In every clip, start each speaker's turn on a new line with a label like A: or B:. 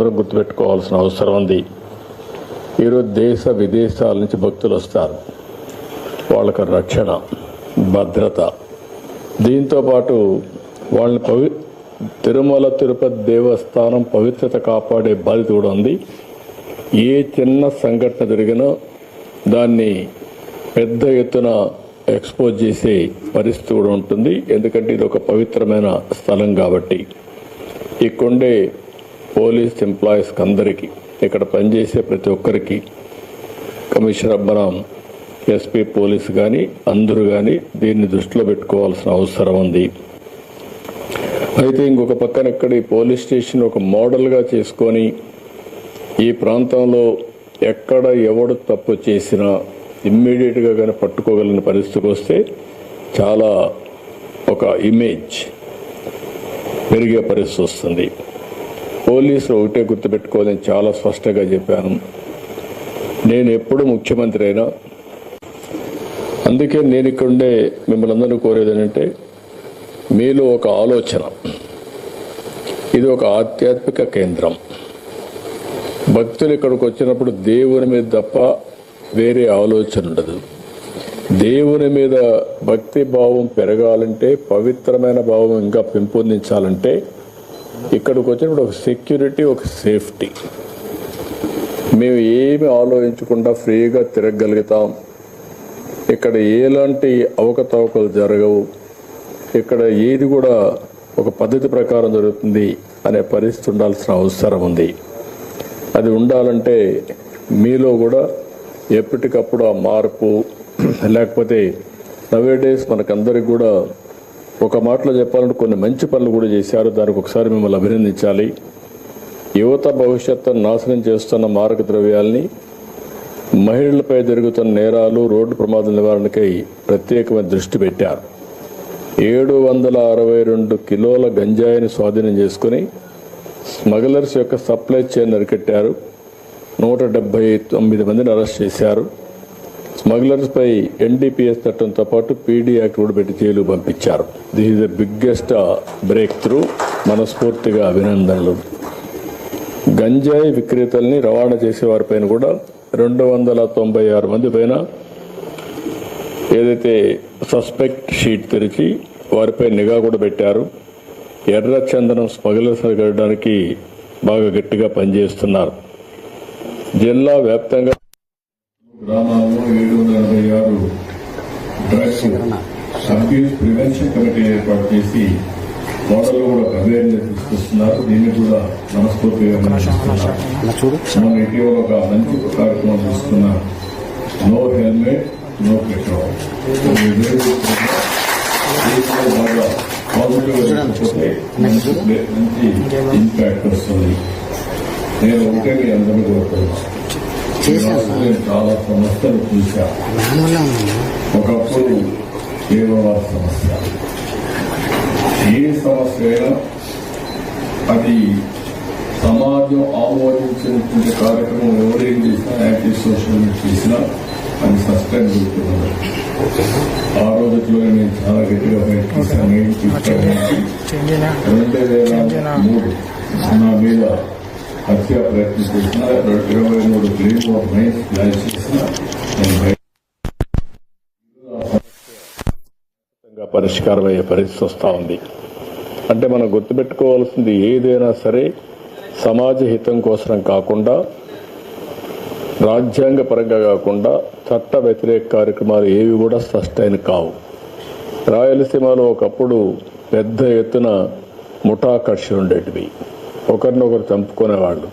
A: అందరూ గుర్తుపెట్టుకోవాల్సిన అవసరం ఉంది. ఈరోజు దేశ విదేశాల నుంచి భక్తులు వస్తారు. వాళ్ళకి రక్షణ భద్రత. దీంతో పాటు వాళ్ళని పవి తిరుమల తిరుపతి దేవస్థానం పవిత్రత కాపాడే బాధ్యత కూడా ఉంది. ఏ చిన్న సంఘటన జరిగినా దాన్ని పెద్ద ఎత్తున ఎక్స్పోజ్ చేసే పరిస్థితి కూడా ఉంటుంది. ఎందుకంటే ఇది ఒక పవిత్రమైన స్థలం కాబట్టి. ఇక్కడుండే పోలీస్ ఎంప్లాయీస్కి అందరికీ ఇక్కడ పనిచేసే ప్రతి ఒక్కరికి కమిషనర్ మనం ఎస్పీ పోలీస్ కానీ అందరూ కానీ దీన్ని దృష్టిలో పెట్టుకోవాల్సిన అవసరం ఉంది. అయితే ఇంకొక పక్కన ఇక్కడ ఈ పోలీస్ స్టేషన్ ఒక మోడల్గా చేసుకొని ఈ ప్రాంతంలో ఎక్కడ ఎవడు తప్పు చేసినా ఇమ్మీడియట్గా కానీ పట్టుకోగలిగిన పరిస్థితికి వస్తే చాలా ఒక ఇమేజ్ పెరిగే పరిస్థితి వస్తుంది. పోలీసులు ఒకటే గుర్తుపెట్టుకోవాలని చాలా స్పష్టంగా చెప్పాను. నేను ఎప్పుడు ముఖ్యమంత్రి అయినా అందుకే నేను ఇక్కడుండే మిమ్మల్ని అందరూ కోరేది ఏంటంటే మీలో ఒక ఆలోచన. ఇది ఒక ఆధ్యాత్మిక కేంద్రం. భక్తులు ఇక్కడికి వచ్చినప్పుడు దేవుని మీద తప్ప వేరే ఆలోచన ఉండదు. దేవుని మీద భక్తి భావం పెరగాలంటే పవిత్రమైన భావం ఇంకా పెంపొందించాలంటే ఇక్కడికి వచ్చినప్పుడు ఒక సెక్యూరిటీ ఒక సేఫ్టీ. మేము ఏమి ఆలోచించకుండా ఫ్రీగా తిరగగలుగుతాం. ఇక్కడ ఎలాంటి అవకతవకలు జరగవు. ఇక్కడ ఏది కూడా ఒక పద్ధతి ప్రకారం జరుగుతుంది అనే పరిస్థితి ఉండాల్సిన అవసరం ఉంది. అది ఉండాలంటే మీలో కూడా ఎప్పటికప్పుడు ఆ మార్పు లేకపోతే నవే డేస్ మనకందరికి కూడా ఒక మాటలో చెప్పాలంటే కొన్ని మంచి పనులు కూడా చేశారు. దానికి ఒకసారి మిమ్మల్ని అభినందించాలి. యువత భవిష్యత్తును నాశనం చేస్తున్న మారక ద్రవ్యాల్ని మహిళలపై జరుగుతున్న నేరాలు రోడ్డు ప్రమాద నివారణకై ప్రత్యేకమైన దృష్టి పెట్టారు. ఏడు వందల అరవై రెండు కిలోల గంజాయిని స్వాధీనం చేసుకుని స్మగ్లర్స్ యొక్క సప్లై చైన్ అరికట్టారు. నూట డెబ్బై తొమ్మిది మందిని అరెస్ట్ చేశారు. స్మగ్లర్స్ పై ఎన్డీపీఎస్ చట్టంతో పాటు పీడీ యాక్ట్ కూడా పెట్టి జైలు పంపించారు. This is the biggest uh, breakthrough మనస్ఫూర్తిగా అభినందనలు. గంజాయి విక్రేతల్ని రవాణా చేసే వారిపైన కూడా రెండు వందల తొంభై ఆరు మంది పైన ఏదైతే సస్పెక్ట్ షీట్ తెరిచి వారిపై నిఘా కూడా పెట్టారు. ఎర్ర చందనం స్మగ్లర్స్ అరగడానికి బాగా గట్టిగా పనిచేస్తున్నారు. జిల్లా వ్యాప్తంగా అబ్యూస్ ప్రివెన్షన్ కమిటీ ఏర్పాటు చేసి మోడల్ కూడా అవేర్నెస్ తీసుకొస్తున్నారు. దీన్ని కూడా మనస్ఫూర్తిగా మనం ఇటీవల ఒక మంచి కార్యక్రమం తీసుకున్న నో హెల్మెట్ నో పెట్రోల్ బాగా పాజిటివ్ లేకపోతే మంచి ఇంపాక్ట్ వస్తుంది. నేను ఒకటే మీ అందరూ కోరుతున్నాను. చాలా
B: మామూలుగా ఉందమ్మా
A: ఒకప్పుడు కేవలం సమస్య ఏ సమస్య అయినా అది సమాజం ఆమోదించినటువంటి కార్యక్రమం ఎవరేం చేసినా యాంటీ సోషల్ చేసినా అది సస్పెండ్ అవుతున్నది ఆ రోజుల్లో నేను చాలా గట్టిగా ఫైట్ చేశాను నేను తీసుకెళ్ళడానికి రెండు వేల మూడు. నా మీద హత్య ప్రయత్నం చేసిన ఇరవై మూడు గ్రీన్ ఆఫ్ మైన్స్ చేసిన నేను బయట ఖచ్చితంగా పరిష్కారం అయ్యే పరిస్థితి వస్తూ ఉంది. అంటే మనం గుర్తుపెట్టుకోవాల్సింది ఏదైనా సరే సమాజ హితం కోసం కాకుండా రాజ్యాంగ పరంగా కాకుండా చట్ట వ్యతిరేక కార్యక్రమాలు ఏవి కూడా స్పష్టమైన కావు. రాయలసీమలో ఒకప్పుడు పెద్ద ఎత్తున ముఠాకర్షి ఉండేటివి. ఒకరినొకరు చంపుకునేవాళ్ళు.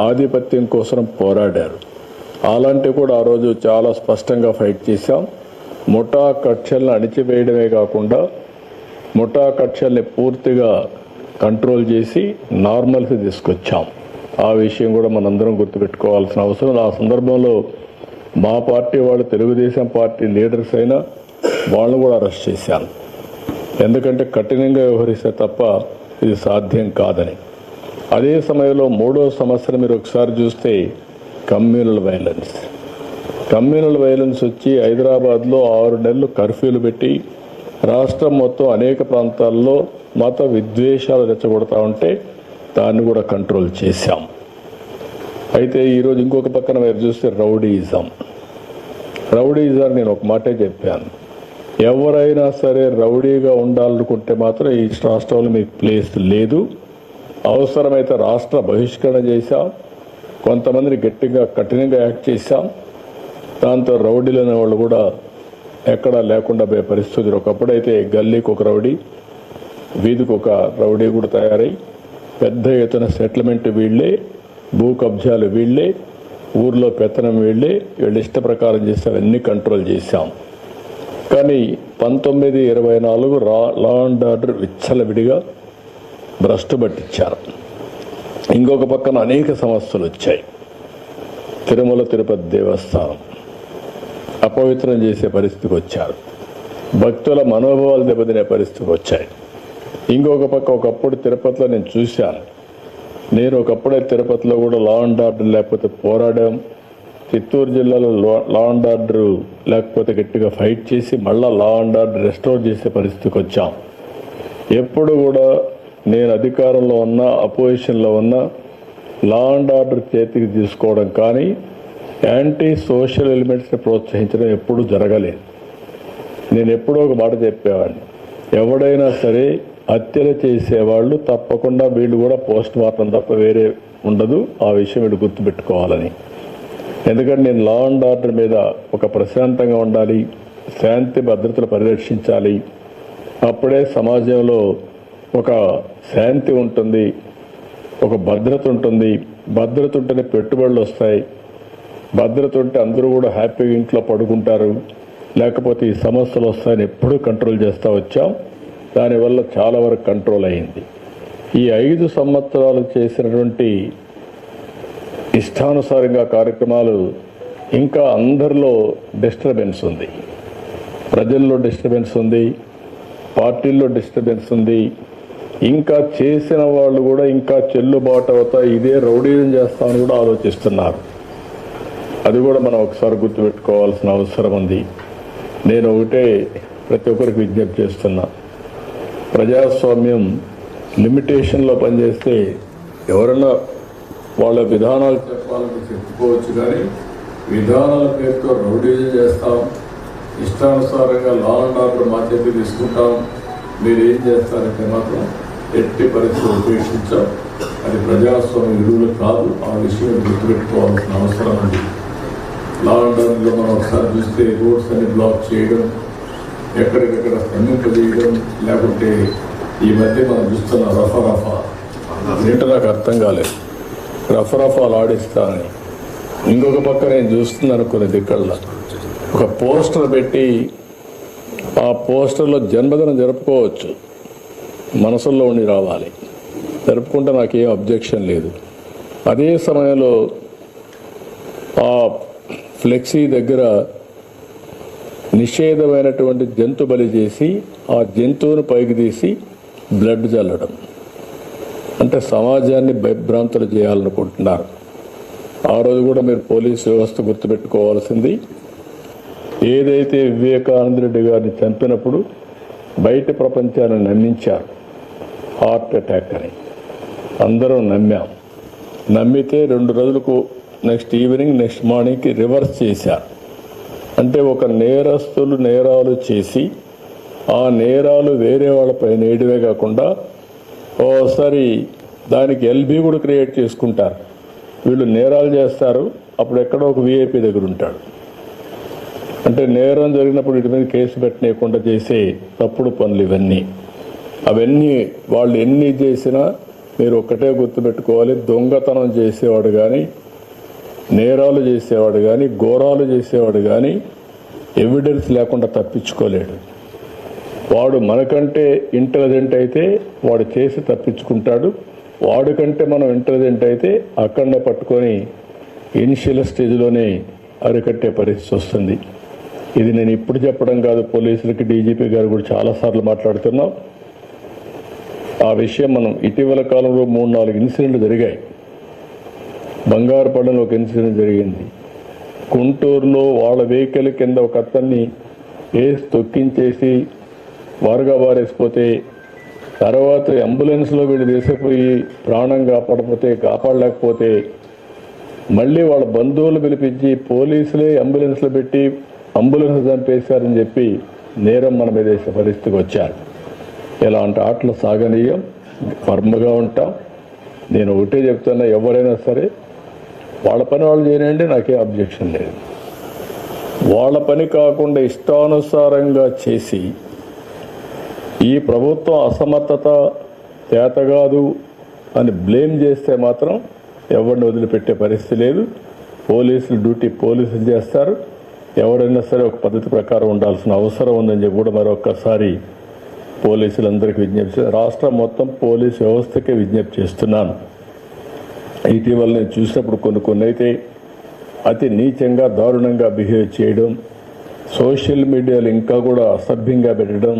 A: ఆధిపత్యం కోసం పోరాడారు. అలాంటివి కూడా ఆ రోజు చాలా స్పష్టంగా ఫైట్ చేశాం. ముఠా కక్షలను అణిచివేయడమే కాకుండా ముఠా కక్షల్ని పూర్తిగా కంట్రోల్ చేసి నార్మల్కి తీసుకొచ్చాం. ఆ విషయం కూడా మనందరం గుర్తుపెట్టుకోవాల్సిన అవసరం. ఆ సందర్భంలో మా పార్టీ వాళ్ళు తెలుగుదేశం పార్టీ లీడర్స్ అయినా వాళ్ళని కూడా అరెస్ట్ చేశాను ఎందుకంటే కఠినంగా వ్యవహరిస్తే తప్ప ఇది సాధ్యం కాదని. అదే సమయంలో మూడో సమస్యను మీరు ఒకసారి చూస్తే కమ్యూనల్ వైలెన్స్. కమ్యూనల్ వైలెన్స్ వచ్చి హైదరాబాద్లో ఆరు నెలలు కర్ఫ్యూలు పెట్టి రాష్ట్రం మొత్తం అనేక ప్రాంతాల్లో మత విద్వేషాలు రెచ్చగొడతా ఉంటే దాన్ని కూడా కంట్రోల్ చేశాం. అయితే ఈరోజు ఇంకొక పక్కన మీరు చూస్తే రౌడీయిజం రౌడీయిజం నేను ఒక మాటే చెప్పాను. ఎవరైనా సరే రౌడీగా ఉండాలనుకుంటే మాత్రం ఈ రాష్ట్రంలో మీకు ప్లేస్ లేదు. అవసరమైతే రాష్ట్ర బహిష్కరణ చేశాం. కొంతమందిని గట్టిగా కఠినంగా యాక్ట్ చేశాం. దాంతో రౌడీలు అనేవాళ్ళు కూడా ఎక్కడా లేకుండా పోయే పరిస్థితి ఒకప్పుడైతే గల్లీకి ఒక రౌడీ వీధికి ఒక రౌడీ కూడా తయారై పెద్ద ఎత్తున సెటిల్మెంట్ వీళ్ళే భూ కబ్జాలు వీళ్ళే ఊర్లో పెత్తనం వీళ్ళే వీళ్ళు ఇష్ట ప్రకారం చేస్తే అన్ని కంట్రోల్ చేశాం. కానీ పంతొమ్మిది ఇరవై నాలుగు రా లా అండ్ ఆర్డర్ విచ్చలవిడిగా భ్రష్టు పట్టించారు. ఇంకొక పక్కన అనేక సమస్యలు వచ్చాయి. తిరుమల తిరుపతి దేవస్థానం. అపవిత్రం చేసే పరిస్థితికి వచ్చారు. భక్తుల మనోభావాలు దెబ్బతినే పరిస్థితికి వచ్చాయి. ఇంకొక పక్క ఒకప్పుడు తిరుపతిలో నేను చూశాను. నేను ఒకప్పుడే తిరుపతిలో కూడా లా అండ్ ఆర్డర్ లేకపోతే పోరాడాం. చిత్తూరు జిల్లాలో లా- అండ్ ఆర్డర్ లేకపోతే గట్టిగా ఫైట్ చేసి మళ్ళా లా అండ్ ఆర్డర్ రెస్టోర్ చేసే పరిస్థితికి వచ్చాం. ఎప్పుడు కూడా నేను అధికారంలో ఉన్నా అపోజిషన్లో ఉన్నా లా అండ్ ఆర్డర్ చేతికి తీసుకోవడం కానీ యాంటీ సోషల్ ఎలిమెంట్స్ని ప్రోత్సహించడం ఎప్పుడూ జరగలేదు. నేను ఎప్పుడో ఒక మాట చెప్పేవాడిని. ఎవడైనా సరే హత్యలు చేసేవాళ్ళు తప్పకుండా వీళ్ళు కూడా పోస్ట్ మార్టం తప్ప వేరే ఉండదు. ఆ విషయం వీళ్ళు గుర్తుపెట్టుకోవాలని. ఎందుకంటే నేను లా అండ్ ఆర్డర్ మీద ఒక ప్రశాంతంగా ఉండాలి శాంతి భద్రతలు పరిరక్షించాలి. అప్పుడే సమాజంలో ఒక శాంతి ఉంటుంది ఒక భద్రత ఉంటుంది. భద్రత ఉంటేనే పెట్టుబడులు వస్తాయి. భద్రత ఉంటే అందరూ కూడా హ్యాపీగా ఇంట్లో పడుకుంటారు. లేకపోతే ఈ సమస్యలు వస్తాయని ఎప్పుడూ కంట్రోల్ చేస్తూ వచ్చాం. దానివల్ల చాలా వరకు కంట్రోల్ అయింది. ఈ ఐదు సంవత్సరాలు చేసినటువంటి ఇష్టానుసారంగా కార్యక్రమాలు ఇంకా అందరిలో డిస్టర్బెన్స్ ఉంది. ప్రజల్లో డిస్టర్బెన్స్ ఉంది. పార్టీల్లో డిస్టర్బెన్స్ ఉంది. ఇంకా చేసిన వాళ్ళు కూడా ఇంకా చెల్లుబాటు అవుతా ఇదే రౌడీజం చేస్తామని కూడా ఆలోచిస్తున్నారు. అది కూడా మనం ఒకసారి గుర్తుపెట్టుకోవాల్సిన అవసరం ఉంది. నేను ఒకటే ప్రతి ఒక్కరికి విజ్ఞప్తి చేస్తున్నా. ప్రజాస్వామ్యం లిమిటేషన్లో పనిచేస్తే ఎవరన్నా వాళ్ళ విధానాలు చెప్పాలని చెప్పుకోవచ్చు కానీ విధానాల పేరుతో రౌడీజం చేస్తాం. ఇష్టానుసారంగా లా అండ్ ఆర్డర్ మా చేతి తీసుకుంటాం. మీరు ఏం చేస్తారంటే మాత్రం ఎట్టి పరిస్థితులు ఉపేక్షించాం. అది ప్రజాస్వామ్య విలువలు కాదు. ఆ విషయం గుర్తుపెట్టుకోవాల్సిన అవసరం ఉంది. లా ఆర్డర్లో మనం ఒకసారి చూస్తే రోడ్స్ అన్ని బ్లాక్ చేయడం ఎక్కడికక్కడ స్తంభింపజేయడం లేకుంటే ఈ మధ్య మనం చూస్తున్న రఫా రఫా. ఏంటో నాకు అర్థం కాలేదు. రఫ రఫాలు ఆడిస్తానని ఇంకొక పక్క నేను చూస్తున్నాను కొన్ని దిక్కల్లో. ఒక పోస్టర్ పెట్టి ఆ పోస్టర్లో జన్మదినం జరుపుకోవచ్చు. మనసుల్లో ఉండి రావాలి. జరుపుకుంటే నాకేం అబ్జెక్షన్ లేదు. అదే సమయంలో ఆ ఫ్లెక్సీ దగ్గర నిషేధమైనటువంటి జంతు బలి చేసి ఆ జంతువును పైకి తీసి బ్లడ్ చల్లడం. అంటే సమాజాన్ని భయభ్రాంతులు చేయాలనుకుంటున్నారు. ఆ రోజు కూడా మీరు పోలీసు వ్యవస్థ గుర్తుపెట్టుకోవాల్సింది ఏదైతే వివేకానంద రెడ్డి గారిని చంపినప్పుడు బయట ప్రపంచాన్ని నమ్మించారు. హార్ట్ అటాక్ అని. అందరం నమ్మాం. నమ్మితే రెండు రోజులకు నెక్స్ట్ ఈవినింగ్ నెక్స్ట్ మార్నింగ్కి రివర్స్ చేశారు అంటే ఒక నేరస్తులు నేరాలు చేసి ఆ నేరాలు వేరే వాళ్ళపై నేయడమే కాకుండా ఓసారి దానికి ఎల్బీ కూడా క్రియేట్ చేసుకుంటారు. వీళ్ళు నేరాలు చేస్తారు అప్పుడు ఎక్కడో ఒక విఐపి దగ్గర ఉంటాడు. అంటే నేరం జరిగినప్పుడు వీటి మీద కేసు పెట్టనీయకుండా చేసే తప్పుడు పనులు ఇవన్నీ. అవన్నీ వాళ్ళు ఎన్ని చేసినా మీరు ఒక్కటే గుర్తుపెట్టుకోవాలి దొంగతనం చేసేవాడు కానీ నేరాలు చేసేవాడు కానీ ఘోరాలు చేసేవాడు కానీ ఎవిడెన్స్ లేకుండా తప్పించుకోలేడు. వాడు మనకంటే ఇంటెలిజెంట్ అయితే వాడు చేసి తప్పించుకుంటాడు. వాడికంటే మనం ఇంటెలిజెంట్ అయితే అక్కడనే పట్టుకొని ఇనిషియల్ స్టేజ్లోనే అరికట్టే పరిస్థితి వస్తుంది. ఇది నేను ఇప్పుడు చెప్పడం కాదు పోలీసులకి డీజీపీ గారు కూడా చాలాసార్లు మాట్లాడుతున్నాం. ఆ విషయం మనం ఇటీవల కాలంలో మూడు నాలుగు ఇన్సిడెంట్లు జరిగాయి. బంగారుపల్లిలో ఒక ఇన్సిడెంట్ జరిగింది. గుంటూరులో వాళ్ళ వెహికల్ కింద ఒక అతన్ని వేసి తొక్కించేసి వారుగా వారేసిపోతే తర్వాత అంబులెన్స్లో వీళ్ళు తీసిపోయి ప్రాణం కాపాడపోతే కాపాడలేకపోతే మళ్ళీ వాళ్ళ బంధువులు పిలిపించి పోలీసులే అంబులెన్స్లో పెట్టి అంబులెన్స్ చంపేశారని చెప్పి నేరం మన మీద వేసే పరిస్థితికి వచ్చారు. ఇలాంటి ఆటలు సాగనీయం. ఫర్మ్గా ఉంటాం. నేను ఒకటే చెప్తున్నా ఎవరైనా సరే వాళ్ళ పని వాళ్ళు చేయనండి నాకే అబ్జెక్షన్ లేదు. వాళ్ళ పని కాకుండా ఇష్టానుసారంగా చేసి ఈ ప్రభుత్వం అసమర్థత చేతగాదు అని బ్లేమ్ చేస్తే మాత్రం ఎవరిని వదిలిపెట్టే పరిస్థితి లేదు. పోలీసులు డ్యూటీ పోలీసులు చేస్తారు. ఎవరైనా సరే ఒక పద్ధతి ప్రకారం ఉండాల్సిన అవసరం ఉందని చెప్పి కూడా మరొక్కసారి పోలీసులందరికీ విజ్ఞప్తి రాష్ట్రం మొత్తం పోలీస్ వ్యవస్థకే విజ్ఞప్తి చేస్తున్నాను. ఇటీవల నేను చూసినప్పుడు కొన్ని కొన్ని అయితే అతి నీచంగా దారుణంగా బిహేవ్ చేయడం సోషల్ మీడియాలో ఇంకా కూడా అసభ్యంగా పెట్టడం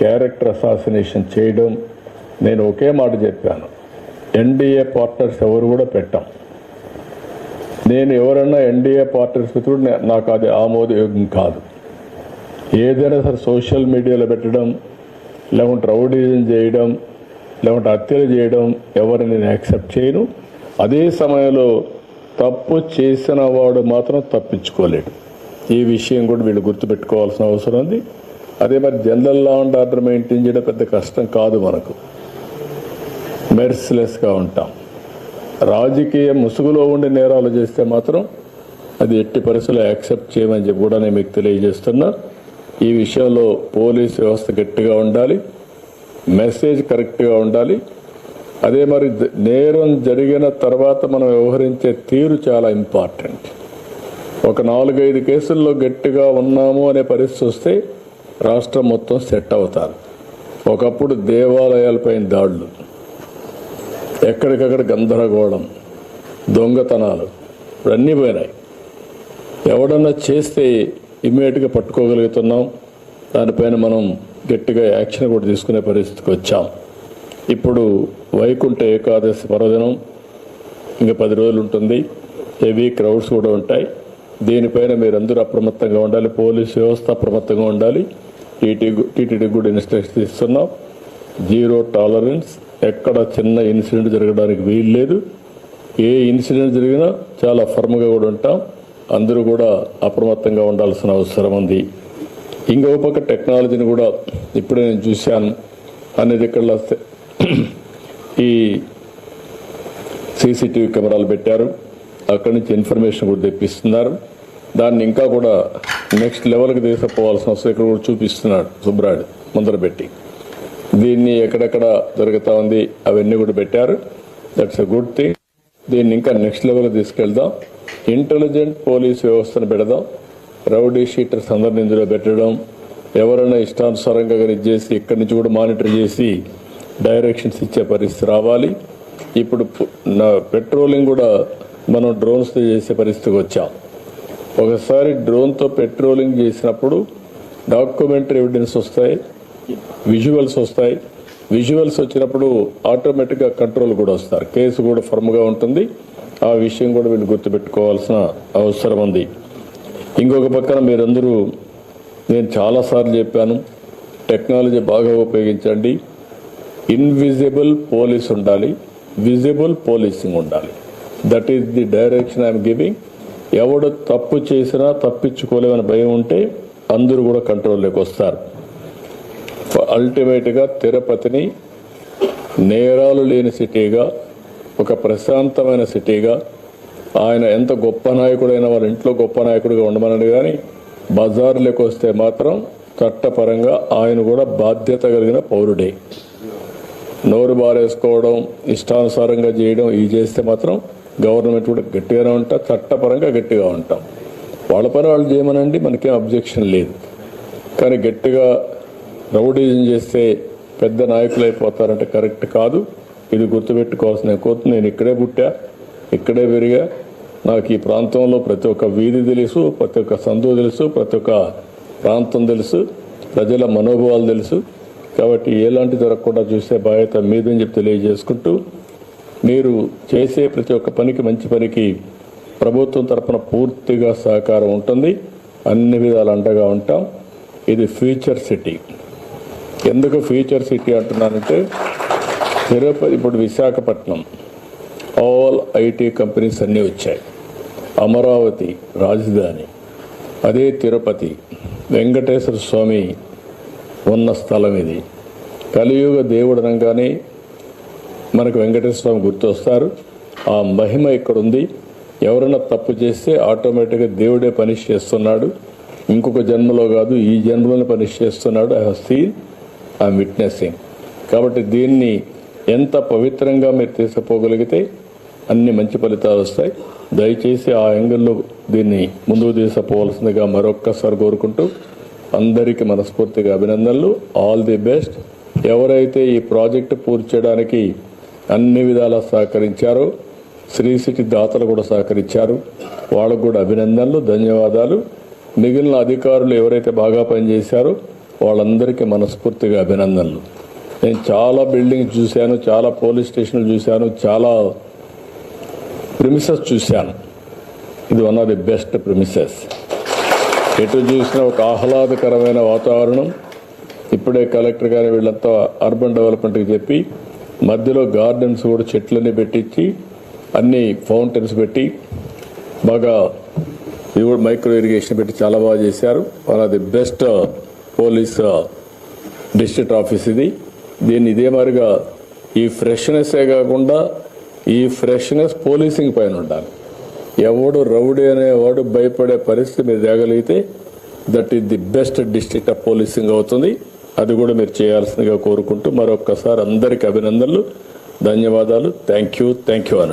A: క్యారెక్టర్ అసాసినేషన్ చేయడం నేను ఒకే మాట చెప్పాను. ఎన్డీఏ పార్ట్నర్స్ ఎవరు కూడా పెట్టాం. నేను ఎవరన్నా ఎన్డీఏ పార్ట్నర్స్ కూడా నాకు అది ఆమోదయోగ్యం కాదు. ఏదైనా సరే సోషల్ మీడియాలో పెట్టడం లేకుంటే రౌడీజం చేయడం లేకుంటే హత్యలు చేయడం ఎవరిని నేను యాక్సెప్ట్ చేయను. అదే సమయంలో తప్పు చేసిన వాడు మాత్రం తప్పించుకోలేడు. ఈ విషయం కూడా వీళ్ళు గుర్తుపెట్టుకోవాల్సిన అవసరం ఉంది. అదే మరి general law and order maintain చేయడం పెద్ద కష్టం కాదు మనకు. మెర్స్లెస్గా ఉంటాం. రాజకీయ ముసుగులో ఉండి నేరాలు చేస్తే మాత్రం అది ఎట్టి పరిస్థితుల్లో యాక్సెప్ట్ చేయమని చెప్పి కూడా నేను మీకు తెలియజేస్తున్నా. ఈ విషయంలో పోలీస్ వ్యవస్థ గట్టిగా ఉండాలి. మెసేజ్ కరెక్ట్గా ఉండాలి. అదే మరి ద- నేరం జరిగిన తర్వాత మనం వ్యవహరించే తీరు చాలా ఇంపార్టెంట్. ఒక నాలుగైదు కేసుల్లో గట్టిగా ఉన్నాము అనే పరిస్థితి వస్తే రాష్ట్రం మొత్తం సెట్ అవుతారు. ఒకప్పుడు దేవాలయాలపైన దాడులు ఎక్కడికక్కడ గందరగోళం దొంగతనాలు ఇవన్నీ పోయినాయి. ఎవడన్నా చేస్తే ఇమ్మీడియట్గా పట్టుకోగలుగుతున్నాం దానిపైన మనం గట్టిగా యాక్షన్ కూడా తీసుకునే పరిస్థితికి వచ్చాం. ఇప్పుడు వైకుంఠ ఏకాదశి పర్వదినం ఇంకా పది రోజులు ఉంటుంది. హెవీ క్రౌడ్స్ కూడా ఉంటాయి. దీనిపైన మీరందరూ అప్రమత్తంగా ఉండాలి. పోలీస్ వ్యవస్థ అప్రమత్తంగా ఉండాలి. టీటీ టీటీడీ కూడా ఇన్స్ట్రక్షన్ ఇస్తున్నాం. Zero tolerance. ఎక్కడ చిన్న ఇన్సిడెంట్ జరగడానికి వీలు లేదు ఏ ఇన్సిడెంట్ జరిగినా చాలా ఫర్మ్గా కూడా ఉంటాం. అందరూ కూడా అప్రమత్తంగా ఉండాల్సిన అవసరం ఉంది. ఇంకొక టెక్నాలజీని కూడా ఇప్పుడే నేను చూశాను. అనేది ఇక్కడ ఈ సీసీటీవీ కెమెరాలు పెట్టారు. అక్కడి నుంచి ఇన్ఫర్మేషన్ కూడా తెప్పిస్తున్నారు. దాన్ని ఇంకా కూడా నెక్స్ట్ లెవెల్కి తీసుకుపోవాల్సిన అవసరం ఇక్కడ కూడా చూపిస్తున్నాడు సుబ్రాయుడు ముందర పెట్టి దీన్ని ఎక్కడెక్కడ జరుగుతూ ఉంది అవన్నీ కూడా పెట్టారు. దట్స్ ఎ గుడ్ థింగ్ దీన్ని ఇంకా నెక్స్ట్ లెవెల్కి తీసుకెళ్దాం. ఇంటెలిజెంట్ పోలీస్ వ్యవస్థను పెడదాం. రౌడీ షీటర్స్ అందరిని ఇందులో పెట్టడం. ఎవరైనా ఇష్టానుసారంగా కానీ చేసి ఇక్కడి నుంచి కూడా మానిటర్ చేసి డైరెక్షన్స్ ఇచ్చే పరిస్థితి రావాలి. ఇప్పుడు నా పెట్రోలింగ్ కూడా మనం డ్రోన్స్తో చేసే పరిస్థితికి వచ్చాం. ఒకసారి డ్రోన్తో పెట్రోలింగ్ చేసినప్పుడు డాక్యుమెంటరీ ఎవిడెన్స్ వస్తాయి విజువల్స్ వస్తాయి. విజువల్స్ వచ్చినప్పుడు ఆటోమేటిక్గా కంట్రోల్ కూడా వస్తారు. కేసు కూడా ఫర్మ్గా ఉంటుంది. ఆ విషయం కూడా వీళ్ళు గుర్తుపెట్టుకోవాల్సిన అవసరం ఉంది. ఇంకొక పక్కన మీరందరూ నేను చాలాసార్లు చెప్పాను టెక్నాలజీ బాగా ఉపయోగించండి. ఇన్విజిబుల్ పోలీస్ ఉండాలి విజిబుల్ పోలీసింగ్ ఉండాలి. That is the direction I'm giving ఎవడు తప్పు చేసినా తప్పించుకోలేమని భయం ఉంటే అందరూ కూడా కంట్రోల్లోకి వస్తారు. అల్టిమేట్గా తిరుపతిని నేరాలు లేని సిటీగా ఒక ప్రశాంతమైన సిటీగా ఆయన ఎంత గొప్ప నాయకుడైన వాళ్ళ ఇంట్లో గొప్ప నాయకుడిగా ఉండమన్నాడు కానీ బజార్లోకి వస్తే మాత్రం చట్టపరంగా ఆయన కూడా బాధ్యత కలిగిన పౌరుడే. నోరు బారేసుకోవడం ఇష్టానుసారంగా చేయడం ఇవి చేస్తే మాత్రం గవర్నమెంట్ కూడా గట్టిగానే ఉంటాం చట్టపరంగా గట్టిగా ఉంటాం. వాళ్ళ పని వాళ్ళు చేయమనండి మనకేం అబ్జెక్షన్ లేదు. కానీ గట్టిగా రౌడీజం చేస్తే పెద్ద నాయకులు అయిపోతారంటే కరెక్ట్ కాదు. ఇది గుర్తుపెట్టుకోవాల్సిన కోర్టు. నేను ఇక్కడే పుట్టా ఇక్కడే పెరిగా. నాకు ఈ ప్రాంతంలో ప్రతి ఒక్క వీధి తెలుసు ప్రతి ఒక్క సందు తెలుసు ప్రతి ఒక్క ప్రాంతం తెలుసు ప్రజల మనోభావాలు తెలుసు. కాబట్టి ఎలాంటి జరగకుండా చూసే బాధ్యత మీదని చెప్పి తెలియజేసుకుంటూ మీరు చేసే ప్రతి ఒక్క పనికి మంచి పనికి ప్రభుత్వం తరపున పూర్తిగా సహకారం ఉంటుంది. అన్ని విధాలు అండగా ఉంటాం. ఇది ఫ్యూచర్ సిటీ. ఎందుకు ఫ్యూచర్ సిటీ అంటున్నానంటే తిరుపతి ఇప్పుడు విశాఖపట్నం ఆల్ ఐటీ కంపెనీస్ అన్నీ వచ్చాయి. అమరావతి రాజధాని అదే తిరుపతి వెంకటేశ్వర స్వామి ఉన్న స్థలం ఇది. కలియుగ దేవుడు అనగానే మనకు వెంకటేశ్వర స్వామి గుర్తొస్తారు. ఆ మహిమ ఇక్కడ ఉంది ఎవరైనా తప్పు చేస్తే ఆటోమేటిక్గా దేవుడే పనిష్ చేస్తున్నాడు. ఇంకొక జన్మలో కాదు ఈ జన్మలోనే పనిష్ చేస్తున్నాడు. ఐ సీన్ ఐఎమ్ విట్నెస్సింగ్ కాబట్టి దీన్ని ఎంత పవిత్రంగా మీరు తీసుకుపోగలిగితే అన్ని మంచి ఫలితాలు వస్తాయి. దయచేసి ఆ యాంగిల్లో దీన్ని ముందుకు తీసుకుపోవాల్సిందిగా మరొక్కసారి కోరుకుంటూ అందరికీ మనస్ఫూర్తిగా అభినందనలు. ఆల్ ది బెస్ట్ ఎవరైతే ఈ ప్రాజెక్టు పూర్తి చేయడానికి అన్ని విధాలా సహకరించారో శ్రీ సిటీ దాతలు కూడా సహకరించారు. వాళ్ళకు కూడా అభినందనలు ధన్యవాదాలు. మిగిలిన అధికారులు ఎవరైతే బాగా పనిచేశారో వాళ్ళందరికీ మనస్ఫూర్తిగా అభినందనలు. నేను చాలా బిల్డింగ్ చూశాను చాలా పోలీస్ స్టేషన్లు చూశాను చాలా ప్రిమిసెస్ చూశాను. ఇది one of the best premises ఎటు చూసినా ఒక ఆహ్లాదకరమైన వాతావరణం. ఇప్పుడే కలెక్టర్ గారు వీళ్ళంతా అర్బన్ డెవలప్మెంట్కి చెప్పి మధ్యలో గార్డెన్స్ కూడా చెట్లన్నీ పెట్టించి అన్ని ఫౌంటైన్స్ పెట్టి బాగా ఇది కూడా మైక్రో ఇరిగేషన్ పెట్టి చాలా బాగా చేశారు. One of the best police district office ఇది. దీన్ని ఇదే మాదిరిగా ఈ ఫ్రెష్నెస్సే కాకుండా ఈ ఫ్రెష్నెస్ పోలీసింగ్ పైన ఉండాలి. ఎవడు రౌడీ అనేవాడు భయపడే పరిస్థితి మీరు తేగలిగితే that is the best district of policing అవుతుంది. అది కూడా మీరు చేయాల్సిందిగా కోరుకుంటూ మరొక్కసారి అందరికీ అభినందనలు ధన్యవాదాలు. థ్యాంక్ యూ థ్యాంక్ యూ అని